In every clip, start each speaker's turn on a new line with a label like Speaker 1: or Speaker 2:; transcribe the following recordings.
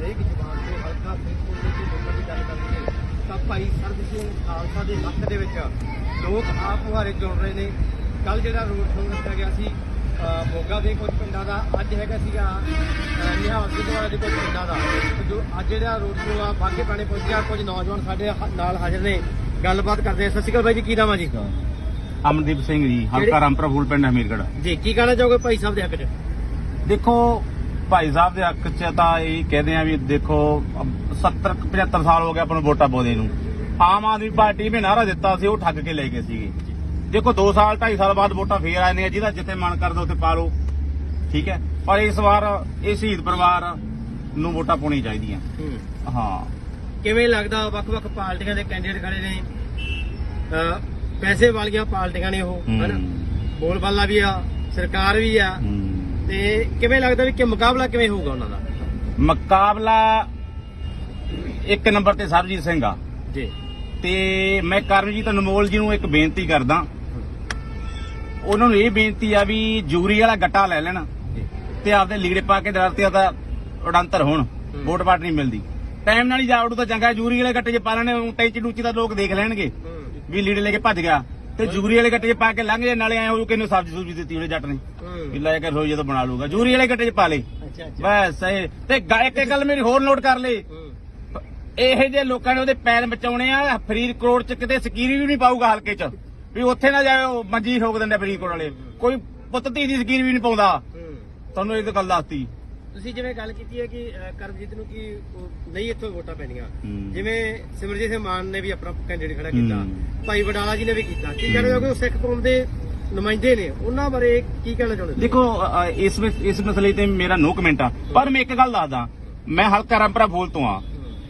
Speaker 1: ਹਰੇਕ ਜਵਾਨ ਤੇ ਹਲਕਾ ਫਰੀਦਕੋਟ ਦੇ ਜੇ ਲੋਕਾਂ ਦੀ ਗੱਲ ਕਰੀਏ ਤਾਂ ਭਾਈ ਸਰਬ ਸਿੰਘ ਖਾਲਸਾ ਦੇ ਹੱਕ ਦੇ ਵਿੱਚ ਲੋਕ ਆਪ ਮੁਹਾਰੇ ਜੁੜ ਰਹੇ ਨੇ। ਕੱਲ ਜਿਹੜਾ ਰੋਡ ਸ਼ੋਅ ਰੱਖਿਆ ਗਿਆ ਸੀ ਅ, ਮੋਗਾ ਦੇ ਕੁਝ ਪਿੰਡਾਂ ਦਾ ਅੱਜ ਹੈਗਾ ਸੀਗਾ ਅ, ਨਿਹਾਲ ਸਿੰਘ ਵਾਲੇ ਦੇ ਕੁਝ ਪਿੰਡਾਂ ਦਾ। ਤੇ ਜੋ ਅੱਜ ਜਿਹੜਾ ਰੋਡ ਸ਼ੋਅ ਆ ਬਾਗੇ ਪਾਣੇ ਪਹੁੰਚਿਆ ਕੁਝ ਨੌਜਵਾਨ ਸਾਡੇ ਨਾਲ ਹਾਜ਼ਰ ਨੇ। ਗੱਲਬਾਤ ਕਰਦੇ ਆ ਸਤਿ ਸ਼੍ਰੀ ਅਕਾਲ ਬਾਈ ਜੀ ਕੀ ਨਾਮ ਆ ਜੀ?
Speaker 2: ਅਮਨਦੀਪ ਸਿੰਘ ਜੀ ਹਲਕਾ ਰਾਮਪੁਰਾ ਫੂਲ ਪਿੰਡ ਹਮੀਰਗੜ੍ਹ
Speaker 1: ਜੀ ਕੀ ਕਹਿਣਾ ਚਾਹੋਗੇ ਭਾਈ ਸਾਹਿਬ ਦੇ ਹੱਕ 'ਚ?
Speaker 2: ਦੇਖੋ ਭਾਈ ਸਾਹਿਬ ਦੇ ਹੱਕ 'ਚ ਤਾਂ ਇਹ ਕਹਦੇ ਆ ਵੀ ਦੇਖੋ 70 75 ਸਾਲ ਹੋ ਗਏ ਆਪਾਂ ਨੂੰ ਵੋਟਾਂ ਪਾਉਂਦੇ ਨੂੰ। ਆਮ ਆਦਮੀ ਪਾਰਟੀ ਨੇ ਨਾਰਾ ਦਿੱਤਾ ਸੀ ਉਹ ਠੱਗ ਕੇ ਲੈ ਗਏ ਸੀਗੇ। ਦੇਖੋ 2 ਸਾਲ 2.5 ਸਾਲ ਬਾਅਦ ਵੋਟਾਂ ਫੇਰ ਆਏ ਨੇ ਜਿਹਦਾ ਜਿੱਥੇ ਮਨ ਕਰਦਾ ਉੱਥੇ ਪਾ ਲਓ। ਠੀਕ ਹੈ? ਪਰ ਇਸ ਵਾਰ ਇਹ ਸ਼ਹੀਦ ਪਰਿਵਾਰ ਨੂੰ ਵੋਟਾਂ ਪਾਉਣੀਆਂ ਚਾਹੀਦੀਆਂ।
Speaker 1: ਹੂੰ।
Speaker 2: ਹਾਂ।
Speaker 1: ਕਿਵੇਂ ਲੱਗਦਾ ਵੱਖ-ਵੱਖ ਪਾਰਟੀਆਂ ਦੇ ਕੈਂਡੀਡੇਟ ਖੜੇ ਨੇ? ਪੈਸੇ ਵਾਲੀਆਂ ਪਾਰਟੀਆਂ ਨੇ ਉਹ। ਹਨਾ? ਬੋਲ ਬਾਲਾ ਵੀ ਆ ਸਰਕਾਰ ਵੀ ਆ।
Speaker 2: ਹੂੰ।
Speaker 1: ਤੇ ਕਿਵੇਂ ਲੱਗਦਾ ਵੀ ਕਿ ਮੁਕਾਬਲਾ ਕਿਵੇਂ ਹੋਊਗਾ ਉਹਨਾਂ ਦਾ?
Speaker 2: ਮੁਕਾਬਲਾ ਇੱਕ ਨੰਬਰ ਤੇ ਸਰਬਜੀਤ ਸਿੰਘ ਆ।
Speaker 1: ਜੀ।
Speaker 2: ਤੇ ਮੈਂ ਕਰਮਜੀਤ ਅਨਮੋਲ ਜੀ ਨੂੰ ਇੱਕ ਬੇਨਤੀ ਕਰਦਾ। ਉਹਨਾਂ ਨੂੰ ਇਹ ਬੇਨਤੀ ਆ ਵੀ ਜੂਰੀ ਵਾਲਾ ਗੱਟਾ ਲੈ ਲੈਣ
Speaker 1: ਜੀ।
Speaker 2: ਤੇ ਆਪਦੇ ਲੀੜੇ ਪਾ ਕੇ ਦਰ ਤੇ ਆਦਾ ਉਡੰਤਰ ਹੋਣ। ਵੋਟ ਪਾਟ ਨਹੀਂ ਮਿਲਦੀ। ਟਾਈਮ ਨਾਲ ਹੀ ਜਾ ਉਡੂ ਤਾਂ ਚੰਗਾ ਜੂਰੀ ਵਾਲੇ ਗੱਟੇ 'ਚ ਪਾ ਲੈਣੇ ਟੈਂਚੀ ਡੂਚੀ ਦਾ ਲੋਕ ਦੇਖ ਲੈਣਗੇ। ਵੀ ਲੀੜੇ ਲੈ ਕੇ ਭੱਜ ਗਿਆ। ਤੇ ਜੂਰੀ ਵਾਲੇ ਗੱਟੇ 'ਚ ਪਾ ਕੇ ਲੰਘ ਜੇ ਨਾਲੇ ਆਏ ਹੋ ਕਿੰਨੇ ਸਬਜ਼ੀ ਸੁਬਜ਼ੀ ਦਿੱਤੀ ਉਹਨੇ ਜੱਟ ਨੇ। ਵੀ ਲੈ ਕੇ ਰੋਈ ਜਦੋਂ ਬਣਾ ਲੂਗਾ ਜੂਰੀ ਵਾਲੇ ਗੱਟੇ 'ਚ ਪਾ ਲੇ।
Speaker 1: ਅੱਛਾ ਅੱਛਾ।
Speaker 2: ਬਸ ਇਹ ਤੇ ਗਾ- ਇੱਕ ਗੱਲ ਮੇਰੀ ਹੋਰ ਨੋਟ ਕਰ ਲੇ।
Speaker 1: ਹੂੰ।
Speaker 2: ਇਹੋ ਜਿਹੇ ਲੋਕਾਂ ਨੇ ਉਹਦੇ ਪੈਰ ਬਚਾਉਣੇ ਆ ਫਰੀਦਕੋਟ ਚ ਕਿਤੇ ਸਕੀਰੀ ਵੀ ਨਹੀਂ ਪਾਊਗਾ ਹਲਕੇ ਚ। ਵੀ ਉੱਥੇ ਨਾ ਜਾਵੇ ਉਹ ਮੰਜੀ ਠੋਕ ਦਿੰਦੇ ਫਰੀਦਕੋਟ ਵਾਲੇ। ਕੋਈ ਪੁੱਤ ਧੀ ਦੀ ਸਕੀਰੀ ਵੀ ਨਹੀਂ ਪਾਉਂਦਾ। ਤੁਹਾਨੂੰ ਇਹ ਤਾਂ ਗੱਲ ਦੱਸਤੀ।
Speaker 1: ਤੁਸੀਂ ਜਿਵੇਂ ਗੱਲ ਕੀਤੀ ਹੈ ਕਿ ਕਰਮਜੀਤ ਨੂੰ ਕੀ ਉਹ ਨਹੀਂ ਇੱਥੋਂ ਵੋਟਾਂ ਪੈਣੀਆਂ।
Speaker 2: ਹੂੰ।
Speaker 1: ਜਿਵੇਂ ਸਿਮਰਜੀਤ ਸਿੰਘ ਮਾਨ ਨੇ ਵੀ ਆਪਣਾ ਕੈਂਡੀਡੇਟ ਖੜਾ ਕੀਤਾ।
Speaker 2: ਹੂੰ।
Speaker 1: ਭਾਈ ਵਡਾਲਾ ਜੀ ਨੇ ਵੀ ਕੀਤਾ। ਕੀ ਕਹਿਣਾ ਚਾਹੋਗੇ ਉਹ ਸਿੱਖ ਕੌਮ ਦੇ ਨੁਮਾਇੰਦੇ ਨੇ? ਉਹਨਾਂ ਬਾਰੇ ਕੀ ਕਹਿਣਾ ਚਾਹੁੰਦੇ ਤੁਸੀਂ?
Speaker 2: ਦੇਖੋ ਅ, ਇਸ ਵਿੱਚ- ਇਸ ਮਸਲੇ ਤੇ ਮੇਰਾ ਨੋ ਕਮੈਂਟ ਆ। ਪਰ ਮੈਂ ਇੱਕ ਗੱਲ ਦੱਸਦਾ। ਮੈਂ ਹਲਕਾ ਰਾਮਪੁਰਾ ਫੂਲ ਤੋਂ ਆ।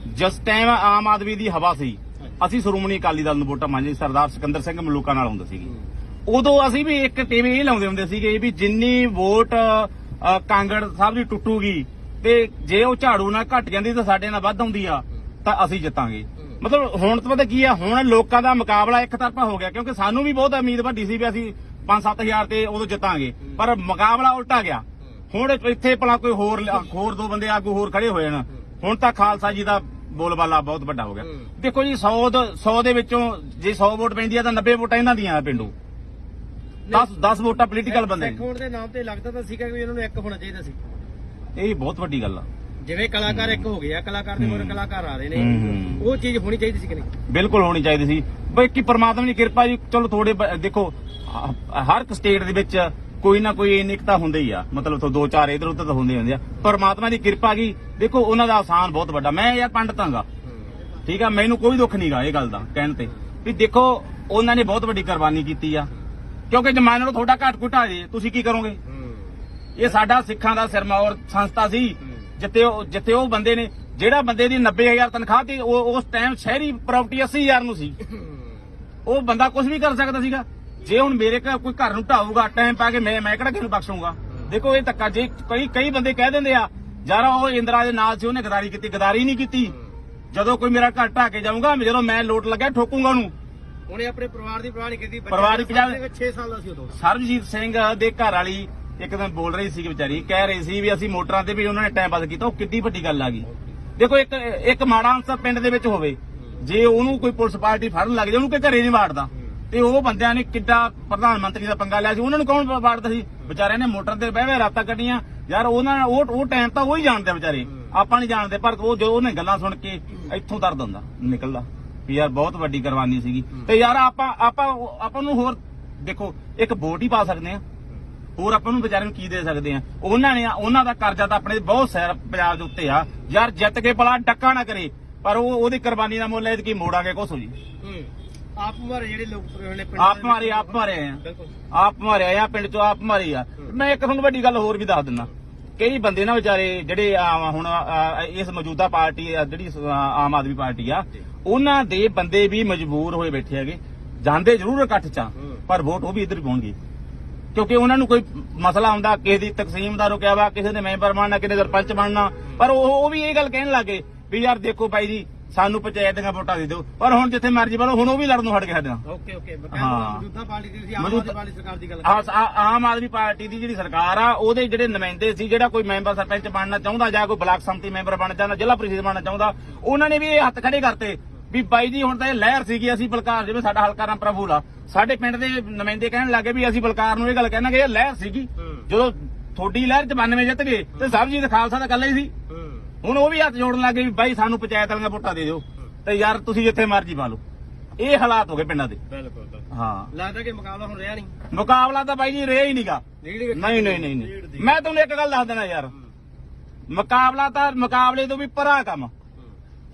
Speaker 2: ਜਿਸ ਟਾਈਮ ਆਮ ਆਦਮੀ ਦੀ ਹਵਾ ਸੀ ਅਸੀਂ ਸ਼੍ਰੋਮਣੀ ਅਕਾਲੀ ਦਲ ਨੂੰ ਵੋਟਾਂ ਮੰਗੇ ਸਰਦਾਰ ਸਿਕੰਦਰ ਸਿੰਘ ਮਲੂਕਾ ਨਾਲ ਹੁੰਦੇ ਸੀਗੇ। ਉਦੋਂ ਅਸੀਂ ਵੀ ਇੱਕ ਟੀਵੀ ਇਹ ਲਾਉਂਦੇ ਹੁੰਦੇ ਸੀਗੇ ਵੀ ਜਿੰਨੀ ਵੋਟ ਕਾਂਗੜ ਸਾਹਿਬ ਦੀ ਟੁੱਟੂਗੀ ਤੇ ਜੇ ਉਹ ਝਾੜੂ ਨਾਲ ਘਟ ਜਾਂਦੀ ਤਾਂ ਸਾਡੇ ਨਾਲ ਵੱਧ ਆਉਂਦੀ ਆ, ਤਾਂ ਅਸੀਂ ਜਿੱਤਾਂਗੇ। ਮਤਲਬ ਹੁਣ ਤਾਂ ਪਤਾ ਕੀ ਆ, ਹੁਣ ਲੋਕਾਂ ਦਾ ਮੁਕਾਬਲਾ ਇੱਕ ਤਰਫਾ ਹੋ ਗਿਆ, ਕਿਉਂਕਿ ਸਾਨੂੰ ਵੀ ਬਹੁਤ ਉਮੀਦ ਵੱਡੀ ਸੀ ਵੀ ਅਸੀਂ 5-7000 ਤੇ ਉਦੋਂ ਜਿੱਤਾਂਗੇ, ਪਰ ਮੁਕਾਬਲਾ ਉਲਟਾ ਗਿਆ। ਹੁਣ ਇੱਥੇ ਭਲਾ ਕੋਈ ਹੋਰ ਹੋਰ ਦੋ ਬੰਦੇ ਆਗੂ ਹੋਰ ਖੜੇ ਹੋਏ ਨੇ ਹੁਣ ਤਾਂ ਖਾਲਸਾ ਜੀ ਦਾ ਬੋਲਬਾਲਾ ਬਹੁਤ ਵੱਡਾ ਹੋ ਗਿਆ। ਦੇਖੋ ਜੀ 100 100 ਦੇ ਵਿੱਚੋਂ ਜੇ 100 ਵੋਟ ਪੈਂਦੀ ਆ ਤਾਂ 90 ਵੋਟਾਂ ਇਹਨਾਂ ਦੀਆਂ ਆ ਪਿੰਡੂ। 10 10 ਵੋਟਾਂ ਪੋਲੀਟੀਕਲ ਬੰਦੇ
Speaker 1: ਹੋਣ ਦੇ ਨਾਮ ਤੇ ਲੱਗਦਾ ਤਾਂ ਸੀਗਾ ਕਿ ਇਹਨਾਂ ਨੂੰ ਇੱਕ ਹੋਣਾ ਚਾਹੀਦਾ ਸੀ।
Speaker 2: ਇਹ ਬਹੁਤ ਵੱਡੀ ਗੱਲ ਆ।
Speaker 1: ਜਿਵੇਂ ਕਲਾਕਾਰ ਇੱਕ ਹੋ। ਗਿਆ ਕਲਾਕਾਰ ਦੇ ਮੋਰ
Speaker 2: ਹੂੰ।
Speaker 1: ਕਲਾਕਾਰ ਆ ਰਹੇ ਨੇ। ਉਹ ਚੀਜ਼ ਹੋਣੀ ਚਾਹੀਦੀ ਸੀ ਕਿ ਨਹੀਂ?
Speaker 2: ਬਿਲਕੁਲ ਹੋਣੀ ਚਾਹੀਦੀ ਸੀ। ਬਈ ਕੀ ਪ੍ਰਮਾਤਮਾ ਦੀ ਕਿਰਪਾ ਜੀ ਚਲੋ ਥੋੜੇ ਦੇਖੋ ਹ- ਹਰ ਇੱਕ ਸਟੇਟ ਦੇ ਵਿੱਚ ਕੋਈ ਨਾ ਕੋਈ ਨਿਕਤਾ ਹੁੰਦੇ ਹੀ ਆ। ਮਤਲਬ ਤੋਂ ਦੋ ਚਾਰ ਇਧਰ ਉਧਰ ਤਾਂ ਹੁੰਦੇ ਹੀ ਹੁੰਦੇ ਆ। ਪਰਮਾਤਮਾ ਦੀ ਕਿਰਪਾ ਗਈ ਦੇਖੋ ਉਹਨਾਂ ਦਾ ਆਸਾਨ ਬਹੁਤ ਵੱਡਾ। ਮੈਂ ਯਾਰ ਪੰਡਤ ਹਾਂਗਾ ਠੀਕ ਆ ਮੈਨੂੰ ਕੋਈ ਦੁੱਖ ਨਹੀਂਗਾ ਇਹ ਗੱਲ ਦਾ ਕਹਿਣ ਤੇ। ਵੀ ਦੇਖੋ ਉਹਨਾਂ ਨੇ ਬਹੁਤ ਵੱਡੀ ਕੁਰਬਾਨੀ ਕੀਤੀ ਆ। ਕਿਉਂਕਿ ਜੇ ਮੰਨ ਲਓ ਤੁਹਾਡਾ ਘਾਟ ਘੁਟਾ ਜੇ ਤੁਸੀਂ ਕੀ ਕਰੋਗੇ? ਇਹ ਸਾਡਾ ਸਿੱਖਾਂ ਦਾ ਸਿਰਮੌਰ ਸੰਸਥਾ ਸੀ। ਜਿੱਥੇ ਉਹ ਜਿੱਥੇ ਉਹ ਬੰਦੇ ਨੇ ਜਿਹੜਾ ਬੰਦੇ ਦੀ 90000 ਤਨਖਾਹ ਤੇ ਉਹ ਉਸ ਟਾਈਮ ਸ਼ਹਿਰੀ ਪ੍ਰਾਪਰਟੀ 80000 ਨੂੰ ਸੀ। ਉਹ ਬੰਦਾ ਕੁਝ ਵੀ ਕਰ ਸਕਦਾ ਸੀਗਾ। ਜੇ ਹੁਣ ਮੇਰੇ ਘਰ ਕੋਈ ਘਰ ਨੂੰ ਢਾਊਗਾ ਟਾਈਮ ਪਾ ਕੇ ਮੈਂ ਮੈਂ ਕਿਹੜਾ ਕਿਸੇ ਨੂੰ ਬਖਸ਼ੂਗਾ ਦੇਖੋ ਇਹ ਧੱਕਾ ਜੇ ਕਈ ਕਈ ਬੰਦੇ ਕਹਿ ਦਿੰਦੇ ਆ ਯਾਰ ਉਹ ਇੰਦਰਾ ਦੇ ਨਾਲ ਸੀ ਉਹਨੇ ਗਦਾਰੀ ਕੀਤੀ ਗਦਾਰੀ ਨਹੀਂ ਕੀਤੀ। ਜਦੋਂ ਕੋਈ ਮੇਰਾ ਘਰ ਢਾ ਕੇ ਜਾਊਗਾ ਜਦੋਂ ਮੈਂ ਲੋਟ ਲੱਗਿਆ ਠੋਕੂਗਾ ਉਹਨੂੰ।
Speaker 1: ਉਹਨੇ ਆਪਣੇ ਪਰਿਵਾਰ ਦੀ ਪਰਵਾਹ ਨਹੀਂ ਕੀਤੀ
Speaker 2: ਪਰਿਵਾਰ ਦੀ
Speaker 1: ਵਿੱਚ 6 ਸਾਲ ਦਾ ਸੀ ਉਦੋਂ
Speaker 2: ਸਰਬਜੀਤ ਸਿੰਘ ਦੇ ਘਰ ਵਾਲੀ ਇੱਕ ਦਿਨ ਬੋਲ ਰਹੀ ਸੀ ਵਿਚਾਰੀ ਕਹਿ ਰਹੀ ਸੀ ਵੀ ਅਸੀਂ ਮੋਟਰਾਂ ਤੇ ਵੀ ਉਹਨਾਂ ਨੇ ਟਾਈਮ ਪਾਸ ਕੀਤਾ ਉਹ ਕਿੱਡੀ ਵੱਡੀ ਗੱਲ ਆ ਗਈ। ਦੇਖੋ ਇੱਕ ਇੱਕ ਮਾੜਾ ਅੰਸਰ ਪਿੰਡ ਦੇ ਵਿੱਚ ਹੋਵੇ ਜੇ ਉਹਨੂੰ ਕੋਈ ਪੁਲਿਸ ਪਾਰਟੀ ਫੜਨ ਲੱਗ ਜਾਏ ਉਹਨੂੰ ਕਿ ਘਰੇ ਨਹੀਂ ਵਾੜਦਾ? ਤੇ ਉਹ ਬੰਦਿਆਂ ਨੇ ਕਿੱਡਾ ਪ੍ਰਧਾਨ ਮੰਤਰੀ ਦਾ ਪੰਗਾ ਲਿਆ ਸੀ ਉਹਨਾਂ ਨੂੰ ਕੌਣ ਵਾੜਦਾ ਸੀ? ਵਿਚਾਰਿਆਂ ਨੇ ਮੋਟਰ ਤੇ ਬਹਿ ਬਹਿ ਰਾਤਾਂ ਕੱਢੀਆਂ। ਯਾਰ ਉਹਨਾਂ ਉਹ ਉਹ ਟਾਈਮ ਤਾਂ ਉਹ ਹੀ ਜਾਣਦੇ ਵਿਚਾਰੇ। ਆਪਾਂ ਨਹੀਂ ਜਾਣਦੇ ਪਰ ਉਹ ਜੋ ਉਹਨੇ ਗੱਲਾਂ ਸੁਣ ਕੇ ਇੱਥੋਂ ਦਰਦ ਹੁੰਦਾ ਨਿਕਲਦਾ। ਵੀ ਯਾਰ ਬਹੁਤ ਵੱਡੀ ਕੁਰਬਾਨੀ ਸੀਗੀ। ਤੇ ਯਾਰ ਆਪਾਂ ਆਪਾਂ ਆਪਾਂ ਨੂੰ ਹੋਰ ਦੇਖੋ ਇੱਕ ਵੋਟ ਹੀ ਪਾ ਸਕਦੇ ਆ ਹੋਰ ਆਪਾਂ ਨੂੰ ਵਿਚਾਰਿਆਂ ਨੂੰ ਕੀ ਦੇ ਸਕਦੇ ਆ ਉਹਨਾਂ ਨੇ ਉਹਨਾਂ ਦਾ ਕਰਜ਼ਾ ਤਾਂ ਆਪਣੇ ਬਹੁਤ ਸਿਰ ਪੰਜਾਬ ਦੇ ਉੱਤੇ ਆ। ਯਾਰ ਜਿੱਤ ਕੇ ਭਲਾ ਡੱਕਾ ਨਾ ਕਰੇ ਪਰ ਉਹ ਉਹਦੀ ਕੁਰਬਾਨੀ ਦਾ ਮੁੱਲ ਐਤਕੀ ਮੋੜਾਂਗੇ ਕੁਛ ਜੀ
Speaker 1: ਆਪ ਮਾਰੇ ਜਿਹੜੇ ਲੋਕ ਨੇ ਪਿੰਡ
Speaker 2: ਆਪ ਮਾਰੇ ਆਪ ਮਾਰੇ ਆ।
Speaker 1: ਬਿਲਕੁਲ।
Speaker 2: ਆਪ ਮਾਰੇ ਆ ਪਿੰਡ ਚੋਂ ਆਪ ਮਾਰੇ ਆ। ਮੈਂ ਇੱਕ ਤੁਹਾਨੂੰ ਵੱਡੀ ਗੱਲ ਹੋਰ ਵੀ ਦੱਸ ਦਿੰਦਾ। ਕਈ ਬੰਦੇ ਨਾ ਵਿਚਾਰੇ ਜਿਹੜੇ ਆ ਹੁਣ ਆ, ਇਸ ਮੌਜੂਦਾ ਪਾਰਟੀ ਆ ਜਿਹੜੀ ਸ- ਆਮ ਆਦਮੀ ਪਾਰਟੀ ਆ ਉਹਨਾਂ ਦੇ ਬੰਦੇ ਵੀ ਮਜਬੂਰ ਹੋਏ ਬੈਠੇ ਹੈਗੇ। ਜਾਂਦੇ ਜ਼ਰੂਰ ਇਕੱਠ ਚ ਆ। ਪਰ ਵੋਟ ਉਹ ਵੀ ਇੱਧਰ ਹੀ ਪਾਉਣਗੇ। ਕਿਉਂਕਿ ਉਹਨਾਂ ਨੂੰ ਕੋਈ ਮਸਲਾ ਹੁੰਦਾ ਕਿਸੇ ਦੀ ਤਕਸੀਮ ਦਾ ਰੁਕਿਆ ਵਾ ਕਿਸੇ ਦੇ ਮੈਂਬਰ ਬਣਨਾ ਕਿਸੇ ਦੇ ਸਰਪੰਚ ਬਣਨਾ। ਪਰ ਉਹ ਉਹ ਵੀ ਇਹ ਗੱਲ ਕਹਿਣ ਲੱਗੇ ਵੀ ਯਾਰ ਦੇਖੋ ਬਾਈ ਜੀ ਸਾਨੂੰ ਪੰਚਾਇਤ ਦੀਆਂ ਵੋਟਾਂ ਦੇ ਦਿਓ। ਪਰ ਹੁਣ ਜਿੱਥੇ ਮਰਜ਼ੀ ਵਾਲੋ ਹੁਣ ਉਹ ਵੀ ਲੜਨੋਂ ਹਟ ਗਏ ਸਾਡੇ ਨਾਲ।
Speaker 1: ਓਕੇ ਓਕੇ
Speaker 2: ਹਾਂ।
Speaker 1: ਮੌਜੂਦਾ ਪਾਰਟੀ ਦੀ ਤੁਸੀਂ ਆਮ
Speaker 2: ਮੌਜੂਦਾ-
Speaker 1: ਆਦਮੀ ਪਾਰਟੀ ਸਰਕਾਰ ਦੀ ਗੱਲ
Speaker 2: ਆ- ਆ- ਆਮ ਆਦਮੀ ਪਾਰਟੀ ਦੀ ਜਿਹੜੀ ਸਰਕਾਰ ਆ ਉਹਦੇ ਜਿਹੜੇ ਨੁਮਾਇੰਦੇ ਸੀ ਜਿਹੜਾ ਕੋਈ ਮੈਂਬਰ ਸਰਪੰਚ ਬਣਨਾ ਚਾਹੁੰਦਾ ਜਾਂ ਕੋਈ ਬਲਾਕ ਸੰਮਤੀ ਮੈਂਬਰ ਬਣਨਾ ਚਾਹੁੰਦਾ ਜ਼ਿਲ੍ਹਾ ਪ੍ਰੀਸ਼ਦ ਬਣਨਾ ਚਾਹੁੰਦਾ ਉਹਨਾਂ ਨੇ ਵੀ ਇਹ ਹੱਥ ਖੜੇ ਕਰਤੇ ਵੀ ਬਾਈ ਜੀ ਹੁਣ ਤਾਂ ਇਹ ਲਹਿਰ ਸੀਗੀ ਅਸੀਂ ਬਲਕਾਰ ਜਿਵੇਂ ਸਾਡਾ ਹਲਕਾ ਰਾਮਪੁਰਾ ਫੂਲ ਆ ਸਾਡੇ ਪਿੰਡ ਦੇ ਨੁਮਾਇੰਦੇ ਕਹਿਣ ਲੱਗੇ ਵੀ ਅਸੀਂ ਬਲਕਾਰ ਨੂੰ ਇਹ ਗੱਲ ਕਹਿਣਾਗੇ ਇਹ ਲਹਿਰ ਸੀਗੀ। ਜਦੋਂ ਥੋੜੀ ਲਹਿਰ ਚ 92 ਜਿੱਤ ਗਏ ਤੇ ਸਰਬਜੀਤ ਖਾਲਸਾ ਤਾਂ ਇਕੱਲਾ ਹੀ ਸੀ।
Speaker 1: ਹੂੰ।
Speaker 2: ਹੁਣ ਉਹ ਵੀ ਹੱਥ ਜੋੜਨ ਲੱਗੇ ਵੀ ਬਾਈ ਸਾਨੂੰ ਪੰਚਾਇਤ ਵਾਲੀਆਂ ਵੋਟਾਂ ਦੇ ਦਿਓ। ਤੇ ਯਾਰ ਤੁਸੀਂ ਜਿੱਥੇ ਮਰਜ਼ੀ ਪਾ ਲਓ। ਇਹ ਹਾਲਾਤ ਹੋ ਗਏ ਪਿੰਡਾਂ ਦੇ।
Speaker 1: ਬਿਲਕੁਲ।
Speaker 2: ਹਾਂ।
Speaker 1: ਲੱਗਦਾ ਕਿ ਮੁਕਾਬਲਾ ਹੁਣ ਰਿਹਾ ਨਹੀਂ।
Speaker 2: ਮੁਕਾਬਲਾ ਤਾਂ ਬਾਈ ਜੀ ਰਿਹਾ ਹੀ ਨਹੀਂਗਾ। ਨਹੀਂ ਨਹੀਂ ਨਹੀਂ ਮੈਂ ਤੁਹਾਨੂੰ ਇੱਕ ਗੱਲ ਦੱਸ ਦੇਣਾ ਯਾਰ। ਮੁਕਾਬਲਾ ਤਾਂ ਮੁਕਾਬਲੇ ਤੋਂ ਵੀ ਪਰਾ ਕੰਮ।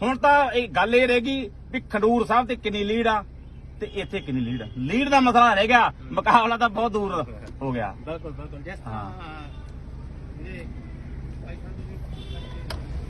Speaker 2: ਹੁਣ ਤਾਂ ਇਹ ਗੱਲ ਇਹ ਰਹਿ ਗਈ ਵੀ ਖੰਡੂਰ ਸਾਹਿਬ ਤੇ ਕਿੰਨੀ ਲੀਡ ਆ ਤੇ ਇੱਥੇ ਕਿੰਨੀ ਲੀਡ ਆ। ਲੀਡ ਦਾ ਮਸਲਾ ਰਹਿ ਗਿਆ। ਮੁਕਾਬਲਾ ਤਾਂ ਬਹੁਤ ਦੂਰ ਹੋ ਗਿਆ।
Speaker 1: ਬਿਲਕੁਲ ਬਿਲਕੁਲ। ਜਿਸ
Speaker 2: ਹਾਂ।
Speaker 1: ਇਹ